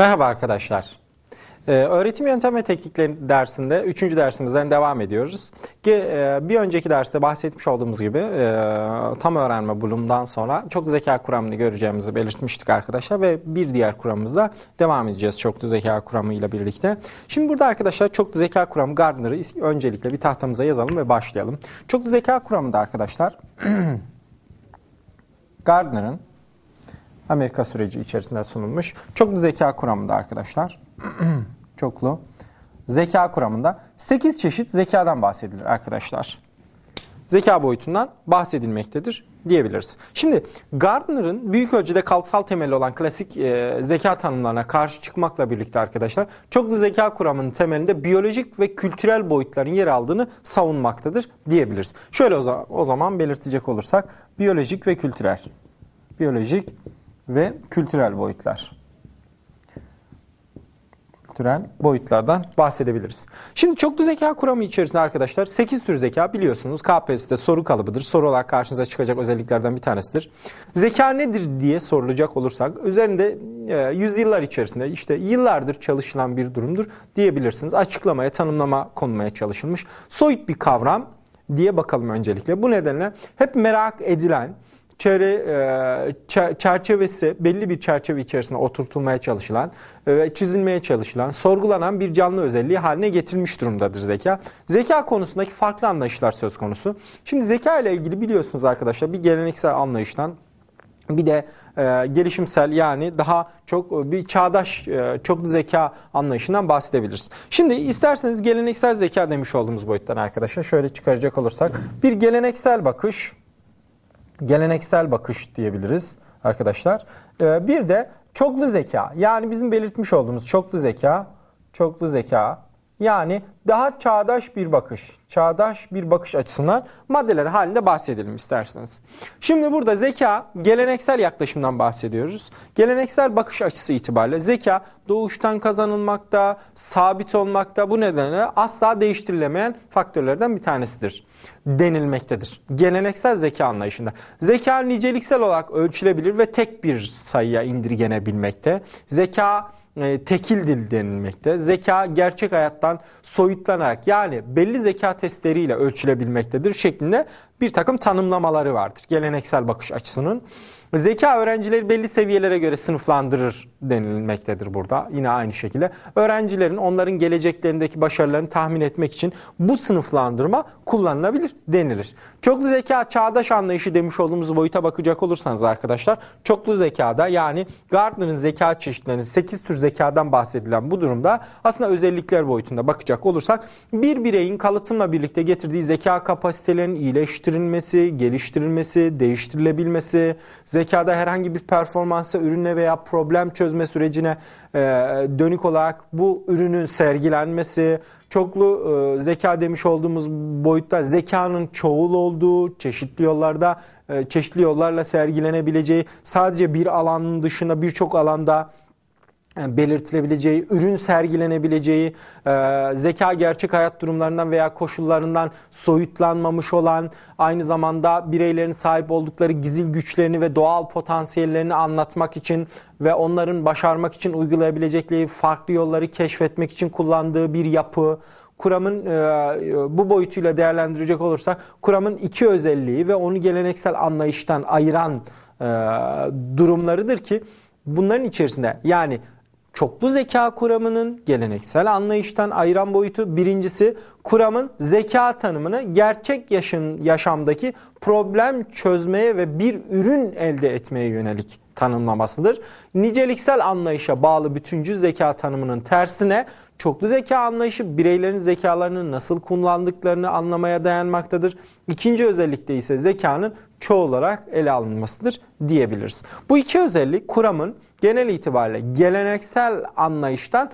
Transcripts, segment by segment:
Merhaba arkadaşlar. Ee, öğretim yöntem ve teknikleri dersinde 3. dersimizden devam ediyoruz. E, bir önceki derste bahsetmiş olduğumuz gibi e, tam öğrenme bulumdan sonra çoklu zeka kuramını göreceğimizi belirtmiştik arkadaşlar ve bir diğer kuramımızda devam edeceğiz çoklu zeka kuramı ile birlikte. Şimdi burada arkadaşlar çoklu zeka kuramı Gardner'ı öncelikle bir tahtamıza yazalım ve başlayalım. Çoklu zeka kuramında arkadaşlar Gardner'ın Amerika süreci içerisinde sunulmuş. Çoklu zeka kuramında arkadaşlar. Çoklu zeka kuramında 8 çeşit zekadan bahsedilir arkadaşlar. Zeka boyutundan bahsedilmektedir diyebiliriz. Şimdi Gardner'ın büyük ölçüde kalsal temeli olan klasik e, zeka tanımlarına karşı çıkmakla birlikte arkadaşlar çoklu zeka kuramının temelinde biyolojik ve kültürel boyutların yer aldığını savunmaktadır diyebiliriz. Şöyle o o zaman belirtecek olursak biyolojik ve kültürel. Biyolojik ve kültürel boyutlar. Kültürel boyutlardan bahsedebiliriz. Şimdi çoklu zeka kuramı içerisinde arkadaşlar 8 tür zeka biliyorsunuz KPSS'de soru kalıbıdır. Soru olarak karşınıza çıkacak özelliklerden bir tanesidir. Zeka nedir diye sorulacak olursak üzerinde e, yüzyıllar içerisinde işte yıllardır çalışılan bir durumdur diyebilirsiniz. Açıklamaya, tanımlama konulmaya çalışılmış. Soyut bir kavram diye bakalım öncelikle. Bu nedenle hep merak edilen, çevre e, çerçevesi belli bir çerçeve içerisinde oturtulmaya çalışılan e, ve çizilmeye çalışılan, sorgulanan bir canlı özelliği haline getirilmiş durumdadır zeka. Zeka konusundaki farklı anlayışlar söz konusu. Şimdi zeka ile ilgili biliyorsunuz arkadaşlar bir geleneksel anlayıştan bir de e, gelişimsel yani daha çok bir çağdaş e, çoklu zeka anlayışından bahsedebiliriz. Şimdi isterseniz geleneksel zeka demiş olduğumuz boyuttan arkadaşlar şöyle çıkaracak olursak bir geleneksel bakış geleneksel bakış diyebiliriz arkadaşlar. Ee, bir de çoklu zeka yani bizim belirtmiş olduğumuz çoklu zeka, çoklu zeka yani daha çağdaş bir bakış, çağdaş bir bakış açısından maddeler halinde bahsedelim isterseniz. Şimdi burada zeka, geleneksel yaklaşımdan bahsediyoruz. Geleneksel bakış açısı itibariyle zeka doğuştan kazanılmakta, sabit olmakta bu nedenle asla değiştirilemeyen faktörlerden bir tanesidir denilmektedir. Geleneksel zeka anlayışında. Zeka niceliksel olarak ölçülebilir ve tek bir sayıya indirgenebilmekte. Zeka e, tekil dil denilmekte. Zeka gerçek hayattan soyutlanarak yani belli zeka testleriyle ölçülebilmektedir şeklinde bir takım tanımlamaları vardır. Geleneksel bakış açısının. Zeka öğrencileri belli seviyelere göre sınıflandırır denilmektedir burada. Yine aynı şekilde. Öğrencilerin onların geleceklerindeki başarılarını tahmin etmek için bu sınıflandırma kullanılabilir denilir. Çoklu zeka çağdaş anlayışı demiş olduğumuz boyuta bakacak olursanız arkadaşlar çoklu zekada yani Gardner'ın zeka çeşitlerinin 8 tür zekadan bahsedilen bu durumda aslında özellikler boyutunda bakacak olursak bir bireyin kalıtımla birlikte getirdiği zeka kapasitelerinin iyileştirilmesi, geliştirilmesi, değiştirilebilmesi, zekada herhangi bir performansa, ürüne veya problem çözme sürecine e, dönük olarak bu ürünün sergilenmesi, çoklu e, zeka demiş olduğumuz boyutta zekanın çoğul olduğu, çeşitli yollarda, e, çeşitli yollarla sergilenebileceği, sadece bir alanın dışında birçok alanda belirtilebileceği, ürün sergilenebileceği, e, zeka gerçek hayat durumlarından veya koşullarından soyutlanmamış olan, aynı zamanda bireylerin sahip oldukları gizil güçlerini ve doğal potansiyellerini anlatmak için ve onların başarmak için uygulayabilecekleri farklı yolları keşfetmek için kullandığı bir yapı, kuramın e, bu boyutuyla değerlendirecek olursak kuramın iki özelliği ve onu geleneksel anlayıştan ayıran e, durumlarıdır ki bunların içerisinde yani çoklu zeka kuramının geleneksel anlayıştan ayıran boyutu birincisi kuramın zeka tanımını gerçek yaşın, yaşamdaki problem çözmeye ve bir ürün elde etmeye yönelik tanımlamasıdır. Niceliksel anlayışa bağlı bütüncül zeka tanımının tersine çoklu zeka anlayışı bireylerin zekalarını nasıl kullandıklarını anlamaya dayanmaktadır. İkinci özellikte ise zekanın çoğu olarak ele alınmasıdır diyebiliriz. Bu iki özellik kuramın genel itibariyle geleneksel anlayıştan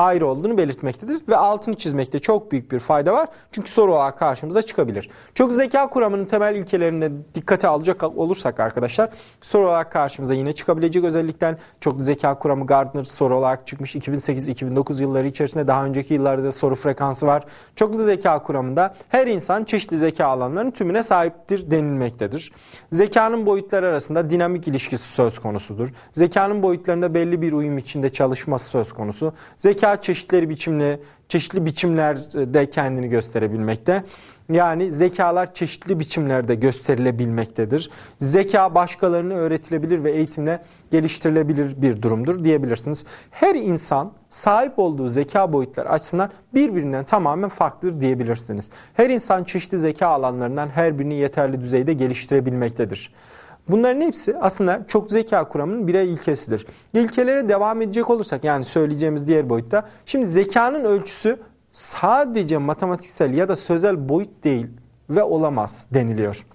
ayrı olduğunu belirtmektedir ve altını çizmekte çok büyük bir fayda var. Çünkü soru olarak karşımıza çıkabilir. Çok zeka kuramının temel ilkelerine dikkate alacak olursak arkadaşlar soru olarak karşımıza yine çıkabilecek özellikler çok zeka kuramı Gardner soru olarak çıkmış 2008-2009 yılları içerisinde daha önceki yıllarda soru frekansı var. Çoklu zeka kuramında her insan çeşitli zeka alanlarının tümüne sahiptir denilmektedir. Zekanın boyutları arasında dinamik ilişkisi söz konusudur. Zekanın boyutlarında belli bir uyum içinde çalışması söz konusu. Zeka çeşitleri biçimli, çeşitli biçimlerde kendini gösterebilmekte. Yani zekalar çeşitli biçimlerde gösterilebilmektedir. Zeka başkalarına öğretilebilir ve eğitimle geliştirilebilir bir durumdur diyebilirsiniz. Her insan sahip olduğu zeka boyutları açısından birbirinden tamamen farklıdır diyebilirsiniz. Her insan çeşitli zeka alanlarından her birini yeterli düzeyde geliştirebilmektedir. Bunların hepsi aslında çok zeka kuramının birer ilkesidir. İlkelere devam edecek olursak yani söyleyeceğimiz diğer boyutta. Şimdi zekanın ölçüsü sadece matematiksel ya da sözel boyut değil ve olamaz deniliyor.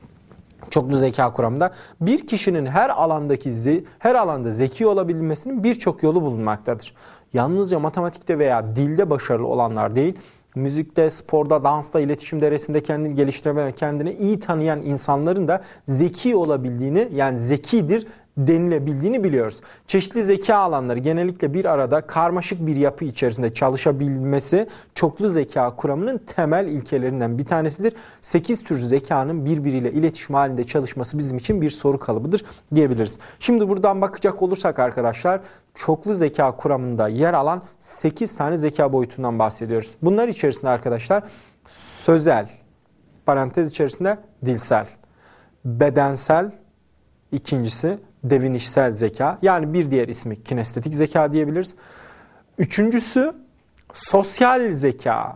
Çoklu zeka kuramında bir kişinin her alandaki her alanda zeki olabilmesinin birçok yolu bulunmaktadır. Yalnızca matematikte veya dilde başarılı olanlar değil, müzikte, sporda, dansta, iletişimde, resimde kendini geliştirme ve kendini iyi tanıyan insanların da zeki olabildiğini yani zekidir denilebildiğini biliyoruz. Çeşitli zeka alanları genellikle bir arada karmaşık bir yapı içerisinde çalışabilmesi çoklu zeka kuramının temel ilkelerinden bir tanesidir. 8 tür zekanın birbiriyle iletişim halinde çalışması bizim için bir soru kalıbıdır diyebiliriz. Şimdi buradan bakacak olursak arkadaşlar çoklu zeka kuramında yer alan 8 tane zeka boyutundan bahsediyoruz. Bunlar içerisinde arkadaşlar sözel, parantez içerisinde dilsel, bedensel, ikincisi devinişsel zeka. Yani bir diğer ismi kinestetik zeka diyebiliriz. Üçüncüsü sosyal zeka.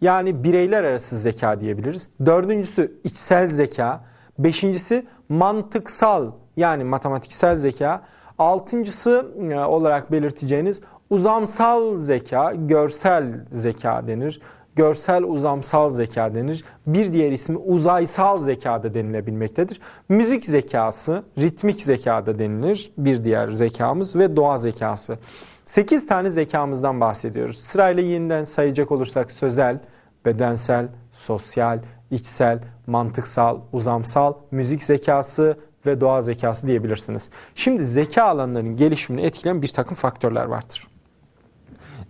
Yani bireyler arası zeka diyebiliriz. Dördüncüsü içsel zeka. Beşincisi mantıksal yani matematiksel zeka. Altıncısı e, olarak belirteceğiniz uzamsal zeka, görsel zeka denir görsel uzamsal zeka denir. Bir diğer ismi uzaysal zeka da denilebilmektedir. Müzik zekası, ritmik zeka da denilir. Bir diğer zekamız ve doğa zekası. 8 tane zekamızdan bahsediyoruz. Sırayla yeniden sayacak olursak sözel, bedensel, sosyal, içsel, mantıksal, uzamsal, müzik zekası ve doğa zekası diyebilirsiniz. Şimdi zeka alanlarının gelişimini etkileyen bir takım faktörler vardır.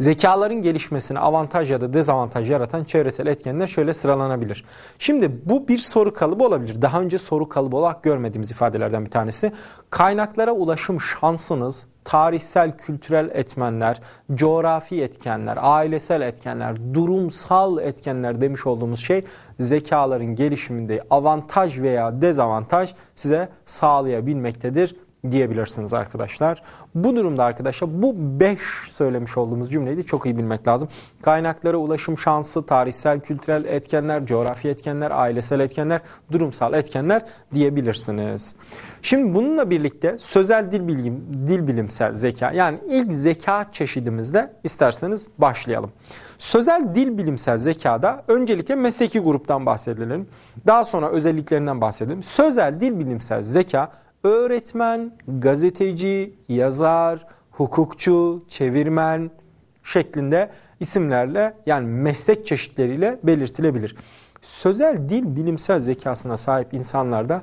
Zekaların gelişmesine avantaj ya da dezavantaj yaratan çevresel etkenler şöyle sıralanabilir. Şimdi bu bir soru kalıbı olabilir. Daha önce soru kalıbı olarak görmediğimiz ifadelerden bir tanesi. Kaynaklara ulaşım şansınız tarihsel, kültürel etmenler, coğrafi etkenler, ailesel etkenler, durumsal etkenler demiş olduğumuz şey zekaların gelişiminde avantaj veya dezavantaj size sağlayabilmektedir diyebilirsiniz arkadaşlar. Bu durumda arkadaşlar bu 5 söylemiş olduğumuz cümleyi de çok iyi bilmek lazım. Kaynaklara ulaşım şansı, tarihsel, kültürel etkenler, coğrafi etkenler, ailesel etkenler, durumsal etkenler diyebilirsiniz. Şimdi bununla birlikte sözel dil, bilgim, dil bilimsel zeka yani ilk zeka çeşidimizde isterseniz başlayalım. Sözel dil bilimsel zekada öncelikle mesleki gruptan bahsedelim. Daha sonra özelliklerinden bahsedelim. Sözel dil bilimsel zeka öğretmen, gazeteci, yazar, hukukçu, çevirmen şeklinde isimlerle yani meslek çeşitleriyle belirtilebilir. Sözel dil bilimsel zekasına sahip insanlarda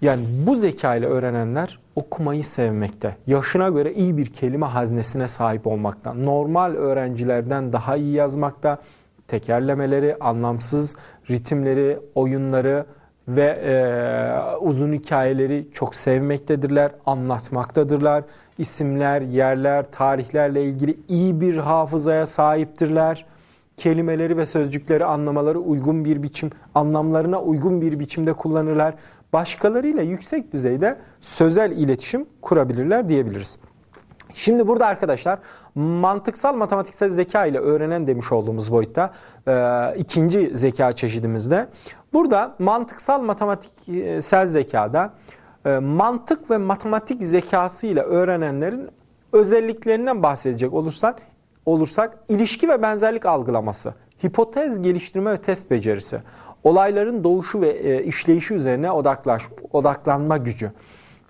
yani bu zeka ile öğrenenler okumayı sevmekte. Yaşına göre iyi bir kelime haznesine sahip olmakta. Normal öğrencilerden daha iyi yazmakta. Tekerlemeleri, anlamsız ritimleri, oyunları, ve e, uzun hikayeleri çok sevmektedirler, anlatmaktadırlar. İsimler, yerler, tarihlerle ilgili iyi bir hafızaya sahiptirler. Kelimeleri ve sözcükleri anlamaları uygun bir biçim, anlamlarına uygun bir biçimde kullanırlar. Başkalarıyla yüksek düzeyde sözel iletişim kurabilirler diyebiliriz. Şimdi burada arkadaşlar mantıksal matematiksel zeka ile öğrenen demiş olduğumuz boyutta e, ikinci zeka çeşidimizde. Burada mantıksal matematiksel zekada e, mantık ve matematik zekası ile öğrenenlerin özelliklerinden bahsedecek olursak, olursak ilişki ve benzerlik algılaması, hipotez geliştirme ve test becerisi, olayların doğuşu ve e, işleyişi üzerine odaklaş, odaklanma gücü,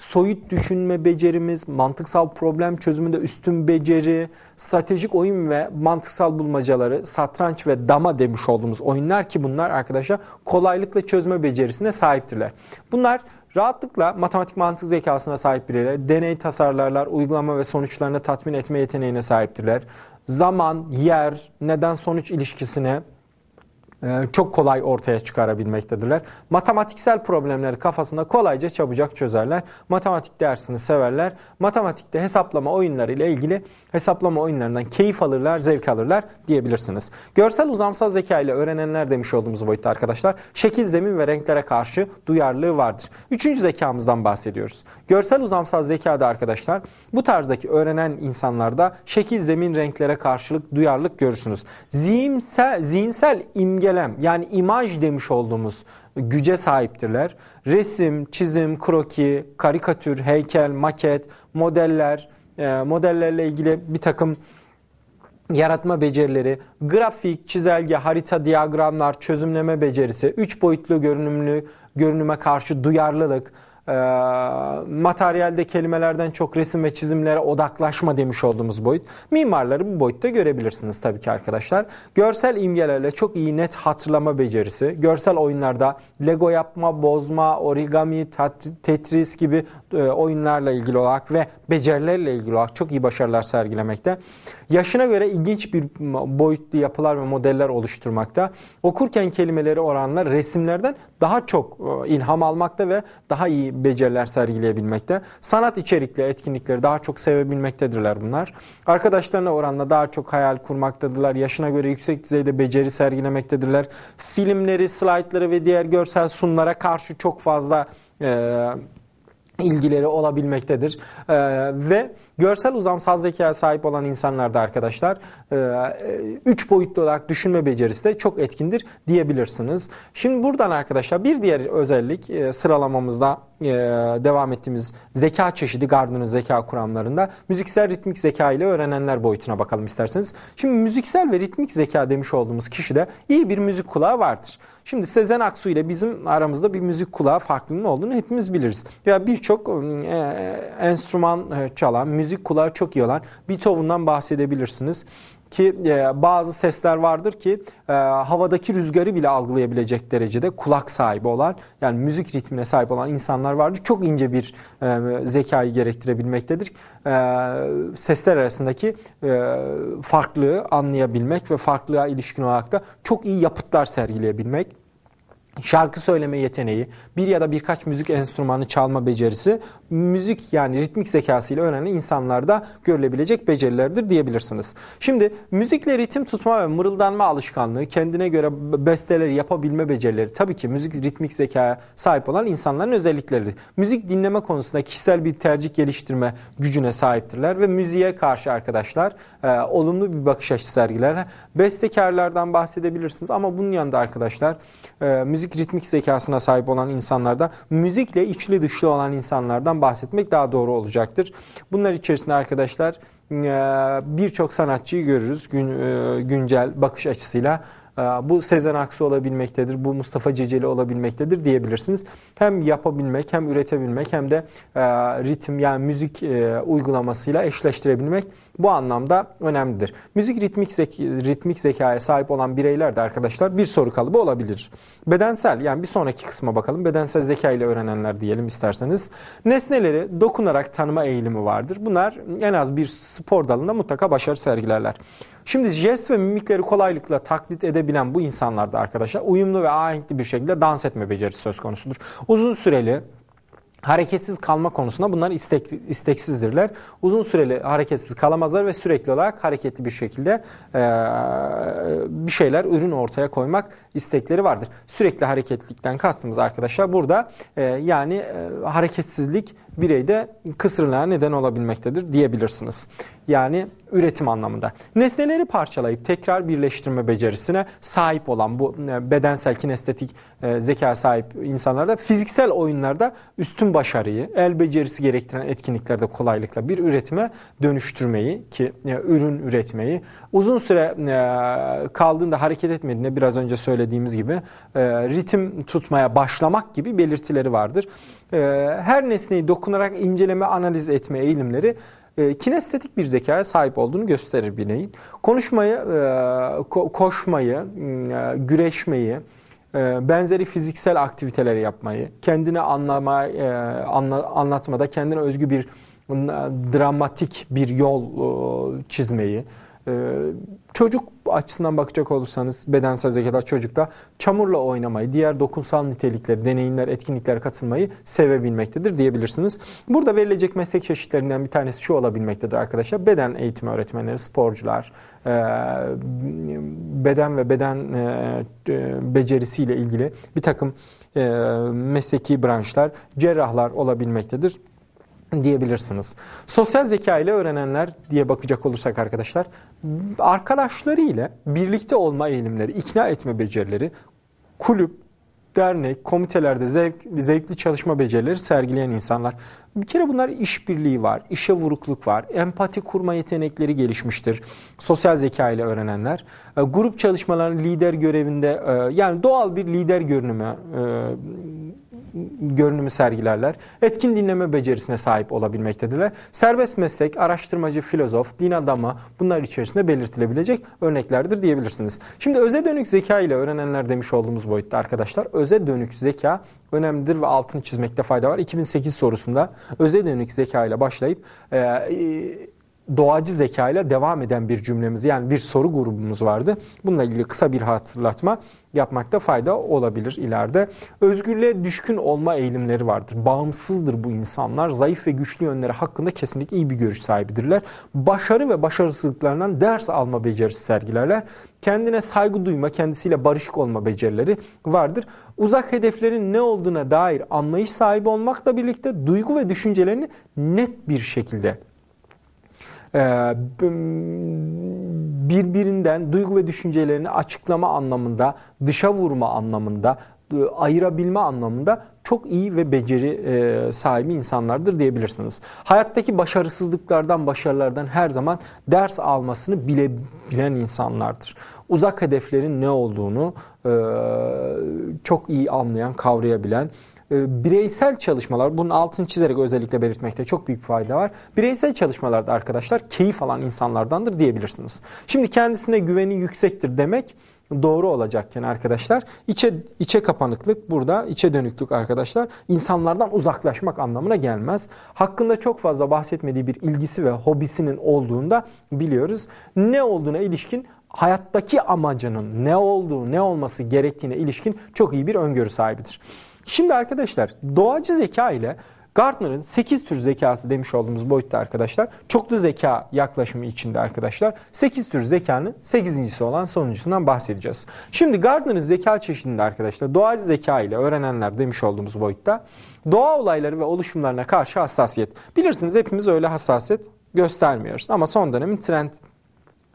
soyut düşünme becerimiz, mantıksal problem çözümünde üstün beceri, stratejik oyun ve mantıksal bulmacaları, satranç ve dama demiş olduğumuz oyunlar ki bunlar arkadaşlar kolaylıkla çözme becerisine sahiptirler. Bunlar Rahatlıkla matematik mantık zekasına sahip bireyler, deney tasarlarlar, uygulama ve sonuçlarını tatmin etme yeteneğine sahiptirler. Zaman, yer, neden sonuç ilişkisine çok kolay ortaya çıkarabilmektedirler. Matematiksel problemleri kafasında kolayca çabucak çözerler. Matematik dersini severler. Matematikte hesaplama oyunları ile ilgili hesaplama oyunlarından keyif alırlar, zevk alırlar diyebilirsiniz. Görsel uzamsal zeka ile öğrenenler demiş olduğumuz boyutta arkadaşlar şekil, zemin ve renklere karşı duyarlılığı vardır. Üçüncü zekamızdan bahsediyoruz. Görsel uzamsal zekada arkadaşlar bu tarzdaki öğrenen insanlarda şekil, zemin, renklere karşılık duyarlılık görürsünüz. Zihinsel, zihinsel imgelem yani imaj demiş olduğumuz güce sahiptirler. Resim, çizim, kroki, karikatür, heykel, maket, modeller, e, modellerle ilgili bir takım yaratma becerileri, grafik, çizelge, harita, diyagramlar, çözümleme becerisi, üç boyutlu görünümlü görünüme karşı duyarlılık, e, materyalde kelimelerden çok resim ve çizimlere odaklaşma demiş olduğumuz boyut. Mimarları bu boyutta görebilirsiniz tabii ki arkadaşlar. Görsel imgelerle çok iyi net hatırlama becerisi, görsel oyunlarda Lego yapma, bozma, origami, Tetris gibi e, oyunlarla ilgili olarak ve becerilerle ilgili olarak çok iyi başarılar sergilemekte. Yaşına göre ilginç bir boyutlu yapılar ve modeller oluşturmakta. Okurken kelimeleri oranlar resimlerden daha çok e, ilham almakta ve daha iyi beceriler sergileyebilmekte. Sanat içerikli etkinlikleri daha çok sevebilmektedirler bunlar. Arkadaşlarına oranla daha çok hayal kurmaktadırlar. Yaşına göre yüksek düzeyde beceri sergilemektedirler. Filmleri, slaytları ve diğer görsel sunlara karşı çok fazla e, ilgileri olabilmektedir. Ee, ve görsel uzamsal zekaya sahip olan insanlarda arkadaşlar e, üç boyutlu olarak düşünme becerisi de çok etkindir diyebilirsiniz. Şimdi buradan arkadaşlar bir diğer özellik e, sıralamamızda e, devam ettiğimiz zeka çeşidi Gardner'ın zeka kuramlarında müziksel ritmik zeka ile öğrenenler boyutuna bakalım isterseniz. Şimdi müziksel ve ritmik zeka demiş olduğumuz kişide iyi bir müzik kulağı vardır. Şimdi Sezen Aksu ile bizim aramızda bir müzik kulağı farklılığının olduğunu hepimiz biliriz. Ya birçok e, enstrüman çalan, müzik kulağı çok iyi olan Beethoven'dan bahsedebilirsiniz ki e, bazı sesler vardır ki e, havadaki rüzgarı bile algılayabilecek derecede kulak sahibi olan yani müzik ritmine sahip olan insanlar vardır. Çok ince bir e, zekayı gerektirebilmektedir. E, sesler arasındaki e, farklılığı anlayabilmek ve farklılığa ilişkin olarak da çok iyi yapıtlar sergileyebilmek şarkı söyleme yeteneği, bir ya da birkaç müzik enstrümanı çalma becerisi, müzik yani ritmik zekasıyla öğrenen insanlarda görülebilecek becerilerdir diyebilirsiniz. Şimdi müzikle ritim tutma ve mırıldanma alışkanlığı, kendine göre besteleri yapabilme becerileri tabii ki müzik ritmik zekaya sahip olan insanların özellikleridir. Müzik dinleme konusunda kişisel bir tercih geliştirme gücüne sahiptirler ve müziğe karşı arkadaşlar e, olumlu bir bakış açısı sergiler. Bestekarlardan bahsedebilirsiniz ama bunun yanında arkadaşlar e, müzik müzik ritmik zekasına sahip olan insanlarda müzikle içli dışlı olan insanlardan bahsetmek daha doğru olacaktır. Bunlar içerisinde arkadaşlar e, birçok sanatçıyı görürüz gün, e, güncel bakış açısıyla. Ee, bu Sezen Aksu olabilmektedir, bu Mustafa Ceceli olabilmektedir diyebilirsiniz. Hem yapabilmek hem üretebilmek hem de e, ritim yani müzik e, uygulamasıyla eşleştirebilmek bu anlamda önemlidir. Müzik ritmik, zeki, ritmik zekaya sahip olan bireyler de arkadaşlar bir soru kalıbı olabilir. Bedensel yani bir sonraki kısma bakalım. Bedensel zeka ile öğrenenler diyelim isterseniz. Nesneleri dokunarak tanıma eğilimi vardır. Bunlar en az bir spor dalında mutlaka başarı sergilerler. Şimdi jest ve mimikleri kolaylıkla taklit edebilen bu insanlarda arkadaşlar uyumlu ve ahenkli bir şekilde dans etme becerisi söz konusudur. Uzun süreli hareketsiz kalma konusunda bunlar istek, isteksizdirler. Uzun süreli hareketsiz kalamazlar ve sürekli olarak hareketli bir şekilde e, bir şeyler, ürün ortaya koymak istekleri vardır. Sürekli hareketlilikten kastımız arkadaşlar burada e, yani e, hareketsizlik bireyde kısırlığa neden olabilmektedir diyebilirsiniz. Yani üretim anlamında. Nesneleri parçalayıp tekrar birleştirme becerisine sahip olan bu e, bedensel kinestetik e, zeka sahip insanlarda fiziksel oyunlarda üstün başarıyı, el becerisi gerektiren etkinliklerde kolaylıkla bir üretime dönüştürmeyi ki e, ürün üretmeyi, uzun süre kaldığında hareket etmediğinde biraz önce söylediğimiz gibi ritim tutmaya başlamak gibi belirtileri vardır. Her nesneyi dokunarak inceleme, analiz etme eğilimleri e, kinestetik bir zekaya sahip olduğunu gösterir bireyin. Konuşmayı, e, ko- koşmayı, e, güreşmeyi, e, benzeri fiziksel aktiviteleri yapmayı, kendini anlama, e, anla, anlatmada kendine özgü bir dramatik bir yol çizmeyi, e, çocuk açısından bakacak olursanız bedensel zekada çocukta çamurla oynamayı, diğer dokunsal nitelikleri, deneyimler, etkinliklere katılmayı sevebilmektedir diyebilirsiniz. Burada verilecek meslek çeşitlerinden bir tanesi şu olabilmektedir arkadaşlar. Beden eğitimi öğretmenleri, sporcular, e, beden ve beden becerisiyle ilgili bir takım mesleki branşlar, cerrahlar olabilmektedir diyebilirsiniz. Sosyal zeka ile öğrenenler diye bakacak olursak arkadaşlar, arkadaşları ile birlikte olma eğilimleri, ikna etme becerileri, kulüp, dernek, komitelerde zevk, zevkli çalışma becerileri sergileyen insanlar. Bir kere bunlar işbirliği var, işe vurukluk var, empati kurma yetenekleri gelişmiştir. Sosyal zeka ile öğrenenler. E, grup çalışmalarının lider görevinde e, yani doğal bir lider görünümü e, görünümü sergilerler. Etkin dinleme becerisine sahip olabilmektedirler. Serbest meslek, araştırmacı, filozof, din adamı bunlar içerisinde belirtilebilecek örneklerdir diyebilirsiniz. Şimdi öze dönük zeka ile öğrenenler demiş olduğumuz boyutta arkadaşlar. Öze dönük zeka önemlidir ve altını çizmekte fayda var. 2008 sorusunda öze dönük zeka ile başlayıp e, doğacı zeka ile devam eden bir cümlemiz yani bir soru grubumuz vardı. Bununla ilgili kısa bir hatırlatma yapmakta fayda olabilir ileride. Özgürlüğe düşkün olma eğilimleri vardır. Bağımsızdır bu insanlar. Zayıf ve güçlü yönleri hakkında kesinlikle iyi bir görüş sahibidirler. Başarı ve başarısızlıklarından ders alma becerisi sergilerler. Kendine saygı duyma, kendisiyle barışık olma becerileri vardır. Uzak hedeflerin ne olduğuna dair anlayış sahibi olmakla birlikte duygu ve düşüncelerini net bir şekilde birbirinden duygu ve düşüncelerini açıklama anlamında, dışa vurma anlamında, e, ayırabilme anlamında çok iyi ve beceri e, sahibi insanlardır diyebilirsiniz. Hayattaki başarısızlıklardan, başarılardan her zaman ders almasını bile bilen insanlardır. Uzak hedeflerin ne olduğunu e, çok iyi anlayan, kavrayabilen, bireysel çalışmalar, bunun altını çizerek özellikle belirtmekte çok büyük fayda var. Bireysel çalışmalarda arkadaşlar keyif alan insanlardandır diyebilirsiniz. Şimdi kendisine güveni yüksektir demek doğru olacakken arkadaşlar içe içe kapanıklık burada içe dönüklük arkadaşlar insanlardan uzaklaşmak anlamına gelmez. Hakkında çok fazla bahsetmediği bir ilgisi ve hobisinin olduğunda biliyoruz. Ne olduğuna ilişkin hayattaki amacının ne olduğu, ne olması gerektiğine ilişkin çok iyi bir öngörü sahibidir. Şimdi arkadaşlar doğacı zeka ile Gartner'ın 8 tür zekası demiş olduğumuz boyutta arkadaşlar çoklu zeka yaklaşımı içinde arkadaşlar 8 tür zekanın 8.si olan sonuncusundan bahsedeceğiz. Şimdi Gardner'ın zeka çeşidinde arkadaşlar doğacı zeka ile öğrenenler demiş olduğumuz boyutta doğa olayları ve oluşumlarına karşı hassasiyet. Bilirsiniz hepimiz öyle hassasiyet göstermiyoruz ama son dönemin trend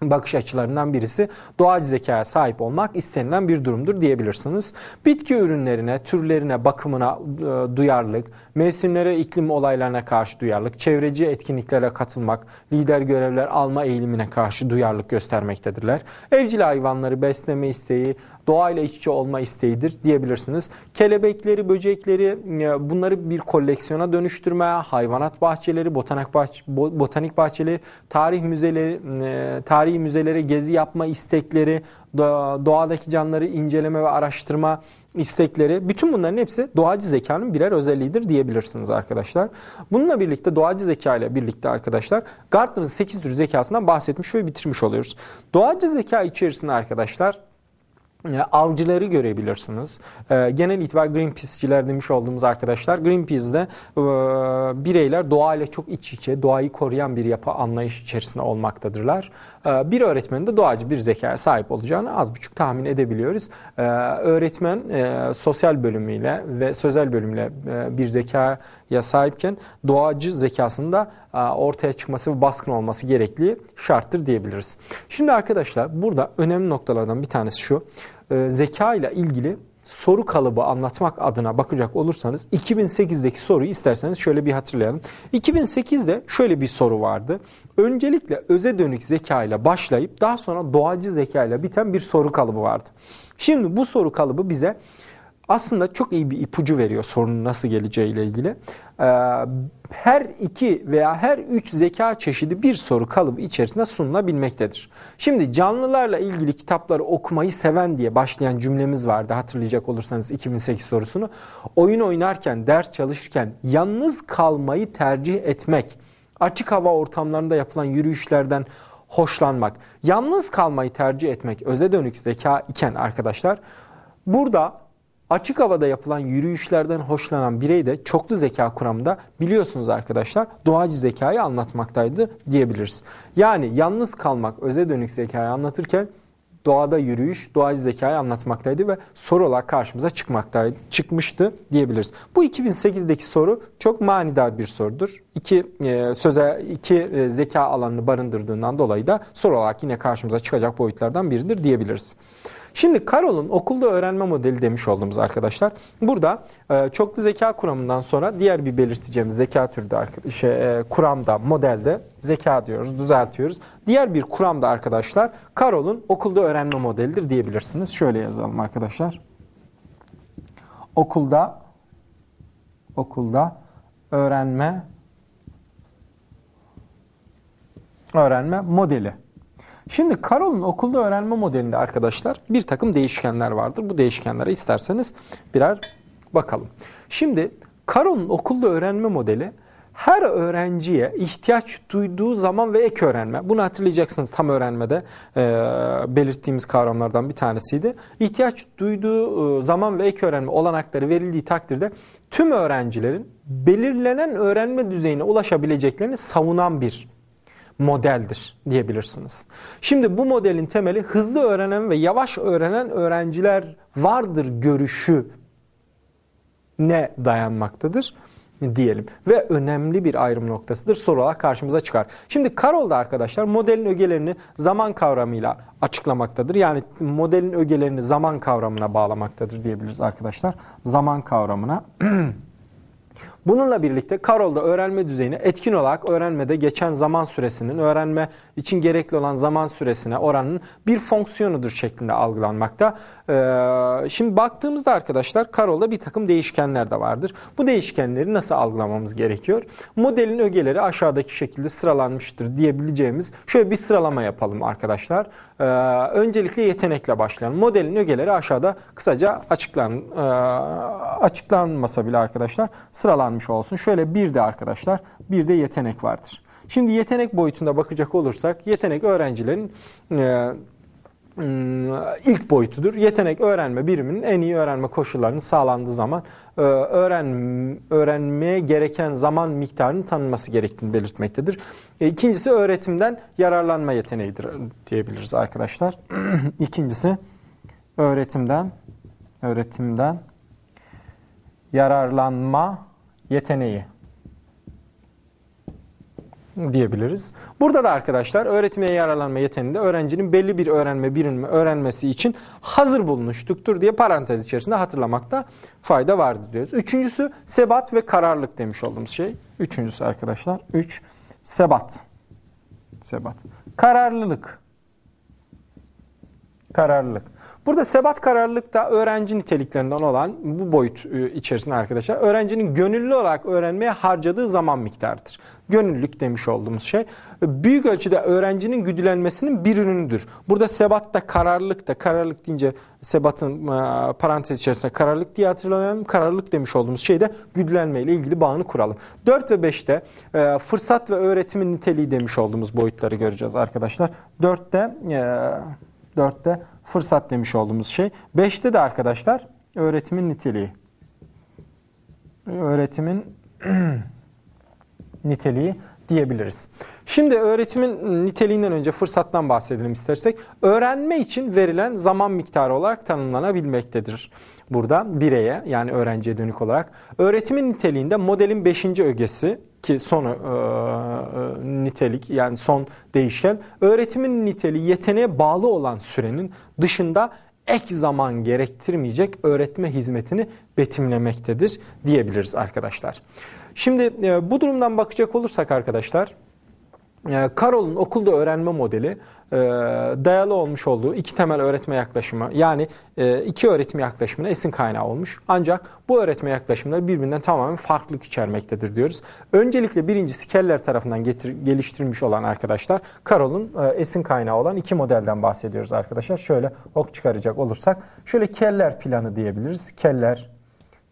bakış açılarından birisi doğacı zekaya sahip olmak istenilen bir durumdur diyebilirsiniz. Bitki ürünlerine, türlerine, bakımına e, duyarlılık, mevsimlere, iklim olaylarına karşı duyarlılık, çevreci etkinliklere katılmak, lider görevler alma eğilimine karşı duyarlılık göstermektedirler. Evcil hayvanları besleme isteği, doğayla iç içe olma isteğidir diyebilirsiniz. Kelebekleri, böcekleri e, bunları bir koleksiyona dönüştürme, hayvanat bahçeleri, botanik, bahçe, botanik bahçeleri, tarih müzeleri, e, tarihi müzelere gezi yapma istekleri, doğadaki canlıları inceleme ve araştırma istekleri, bütün bunların hepsi doğacı zekanın birer özelliğidir diyebilirsiniz arkadaşlar. Bununla birlikte doğacı zeka ile birlikte arkadaşlar Gartner'ın 8 tür zekasından bahsetmiş ve bitirmiş oluyoruz. Doğacı zeka içerisinde arkadaşlar avcıları görebilirsiniz. E, genel itibar Greenpeace'ciler demiş olduğumuz arkadaşlar. Greenpeace'de e, bireyler doğayla çok iç içe, doğayı koruyan bir yapı anlayış içerisinde olmaktadırlar. E, bir öğretmenin de doğacı bir zekaya sahip olacağını az buçuk tahmin edebiliyoruz. E, öğretmen e, sosyal bölümüyle ve sözel bölümüyle e, bir zekaya sahipken doğacı zekasında e, ortaya çıkması ve baskın olması gerekli şarttır diyebiliriz. Şimdi arkadaşlar burada önemli noktalardan bir tanesi şu e, zeka ile ilgili soru kalıbı anlatmak adına bakacak olursanız 2008'deki soruyu isterseniz şöyle bir hatırlayalım. 2008'de şöyle bir soru vardı. Öncelikle öze dönük zeka ile başlayıp daha sonra doğacı zeka ile biten bir soru kalıbı vardı. Şimdi bu soru kalıbı bize aslında çok iyi bir ipucu veriyor sorunun nasıl geleceği ile ilgili. Ee, her iki veya her üç zeka çeşidi bir soru kalıbı içerisinde sunulabilmektedir. Şimdi canlılarla ilgili kitapları okumayı seven diye başlayan cümlemiz vardı hatırlayacak olursanız 2008 sorusunu. Oyun oynarken, ders çalışırken yalnız kalmayı tercih etmek, açık hava ortamlarında yapılan yürüyüşlerden hoşlanmak, yalnız kalmayı tercih etmek öze dönük zeka iken arkadaşlar burada Açık havada yapılan yürüyüşlerden hoşlanan birey de çoklu zeka kuramında biliyorsunuz arkadaşlar doğacı zekayı anlatmaktaydı diyebiliriz. Yani yalnız kalmak öze dönük zekayı anlatırken doğada yürüyüş doğacı zekayı anlatmaktaydı ve soru olarak karşımıza çıkmaktaydı, çıkmıştı diyebiliriz. Bu 2008'deki soru çok manidar bir sorudur. İki e, söze iki e, zeka alanını barındırdığından dolayı da soru olarak yine karşımıza çıkacak boyutlardan biridir diyebiliriz. Şimdi Carroll'un okulda öğrenme modeli demiş olduğumuz arkadaşlar. Burada e, çoklu zeka kuramından sonra diğer bir belirteceğimiz zeka türü de şey, e, kuramda, modelde zeka diyoruz, düzeltiyoruz. Diğer bir kuramda arkadaşlar Carroll'un okulda öğrenme modelidir diyebilirsiniz. Şöyle yazalım arkadaşlar. Okulda okulda öğrenme öğrenme modeli. Şimdi Carroll'un okulda öğrenme modelinde arkadaşlar bir takım değişkenler vardır. Bu değişkenlere isterseniz birer bakalım. Şimdi Carroll'un okulda öğrenme modeli her öğrenciye ihtiyaç duyduğu zaman ve ek öğrenme. Bunu hatırlayacaksınız tam öğrenmede e, belirttiğimiz kavramlardan bir tanesiydi. İhtiyaç duyduğu e, zaman ve ek öğrenme olanakları verildiği takdirde tüm öğrencilerin belirlenen öğrenme düzeyine ulaşabileceklerini savunan bir modeldir diyebilirsiniz. Şimdi bu modelin temeli hızlı öğrenen ve yavaş öğrenen öğrenciler vardır görüşü ne dayanmaktadır diyelim. Ve önemli bir ayrım noktasıdır. Soru karşımıza çıkar. Şimdi Carroll arkadaşlar modelin ögelerini zaman kavramıyla açıklamaktadır. Yani modelin ögelerini zaman kavramına bağlamaktadır diyebiliriz arkadaşlar. Zaman kavramına Bununla birlikte Karol'da öğrenme düzeyini etkin olarak öğrenmede geçen zaman süresinin öğrenme için gerekli olan zaman süresine oranın bir fonksiyonudur şeklinde algılanmakta. Ee, şimdi baktığımızda arkadaşlar Karol'da bir takım değişkenler de vardır. Bu değişkenleri nasıl algılamamız gerekiyor? Modelin ögeleri aşağıdaki şekilde sıralanmıştır diyebileceğimiz şöyle bir sıralama yapalım arkadaşlar. Ee, öncelikle yetenekle başlayalım. Modelin ögeleri aşağıda kısaca açıklan, e, açıklanmasa bile arkadaşlar sıralanmış olsun. Şöyle bir de arkadaşlar bir de yetenek vardır. Şimdi yetenek boyutunda bakacak olursak yetenek öğrencilerin e, ilk boyutudur. Yetenek öğrenme biriminin en iyi öğrenme koşullarının sağlandığı zaman e, öğren, öğrenmeye gereken zaman miktarının tanınması gerektiğini belirtmektedir. E, ikincisi öğretimden yararlanma yeteneğidir diyebiliriz arkadaşlar. İkincisi öğretimden öğretimden yararlanma yeteneği diyebiliriz. Burada da arkadaşlar öğretmeye yararlanma yeteneğinde öğrencinin belli bir öğrenme birimi öğrenmesi için hazır bulunuştuktur diye parantez içerisinde hatırlamakta fayda vardır diyoruz. Üçüncüsü sebat ve kararlılık demiş olduğumuz şey. Üçüncüsü arkadaşlar. Üç, sebat. Sebat. Kararlılık. Kararlılık. Burada sebat kararlılık da öğrenci niteliklerinden olan bu boyut e, içerisinde arkadaşlar öğrencinin gönüllü olarak öğrenmeye harcadığı zaman miktarıdır. Gönüllülük demiş olduğumuz şey büyük ölçüde öğrencinin güdülenmesinin bir ürünüdür. Burada sebat da kararlılık da kararlılık deyince sebatın e, parantez içerisinde kararlılık diye hatırlayalım. Kararlılık demiş olduğumuz şey de güdülenme ile ilgili bağını kuralım. 4 ve 5'te e, fırsat ve öğretimin niteliği demiş olduğumuz boyutları göreceğiz arkadaşlar. 4'te 4'te fırsat demiş olduğumuz şey. Beşte de arkadaşlar öğretimin niteliği. Öğretimin niteliği diyebiliriz. Şimdi öğretimin niteliğinden önce fırsattan bahsedelim istersek. Öğrenme için verilen zaman miktarı olarak tanımlanabilmektedir. Burada bireye yani öğrenciye dönük olarak. Öğretimin niteliğinde modelin 5. ögesi ki son e, e, nitelik yani son değişken öğretimin niteliği yeteneğe bağlı olan sürenin dışında ek zaman gerektirmeyecek öğretme hizmetini betimlemektedir diyebiliriz arkadaşlar. Şimdi e, bu durumdan bakacak olursak arkadaşlar Karol'un okulda öğrenme modeli e, dayalı olmuş olduğu iki temel öğretme yaklaşımı yani e, iki öğretim yaklaşımına esin kaynağı olmuş. Ancak bu öğretme yaklaşımları birbirinden tamamen farklılık içermektedir diyoruz. Öncelikle birincisi Keller tarafından getir, geliştirilmiş olan arkadaşlar Karol'un e, esin kaynağı olan iki modelden bahsediyoruz arkadaşlar. Şöyle ok çıkaracak olursak şöyle Keller planı diyebiliriz. Keller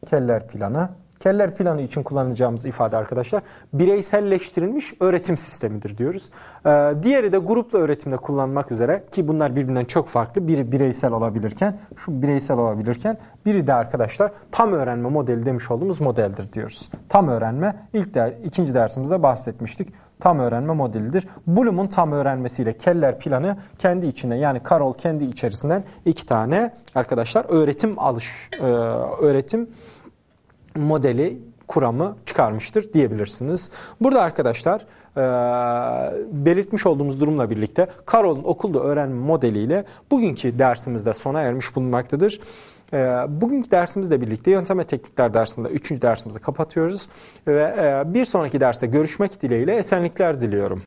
Keller planı. Keller planı için kullanacağımız ifade arkadaşlar bireyselleştirilmiş öğretim sistemidir diyoruz. Ee, diğeri de grupla öğretimde kullanmak üzere ki bunlar birbirinden çok farklı. Biri bireysel olabilirken, şu bireysel olabilirken biri de arkadaşlar tam öğrenme modeli demiş olduğumuz modeldir diyoruz. Tam öğrenme ilk der, ikinci dersimizde bahsetmiştik. Tam öğrenme modelidir. Bloom'un tam öğrenmesiyle Keller planı kendi içine yani Karol kendi içerisinden iki tane arkadaşlar öğretim alış e, öğretim modeli kuramı çıkarmıştır diyebilirsiniz. Burada arkadaşlar e, belirtmiş olduğumuz durumla birlikte Karol'un okulda öğrenme modeliyle bugünkü dersimizde sona ermiş bulunmaktadır. E, bugünkü dersimizle birlikte yöntem ve teknikler dersinde 3. dersimizi kapatıyoruz ve e, bir sonraki derste görüşmek dileğiyle esenlikler diliyorum.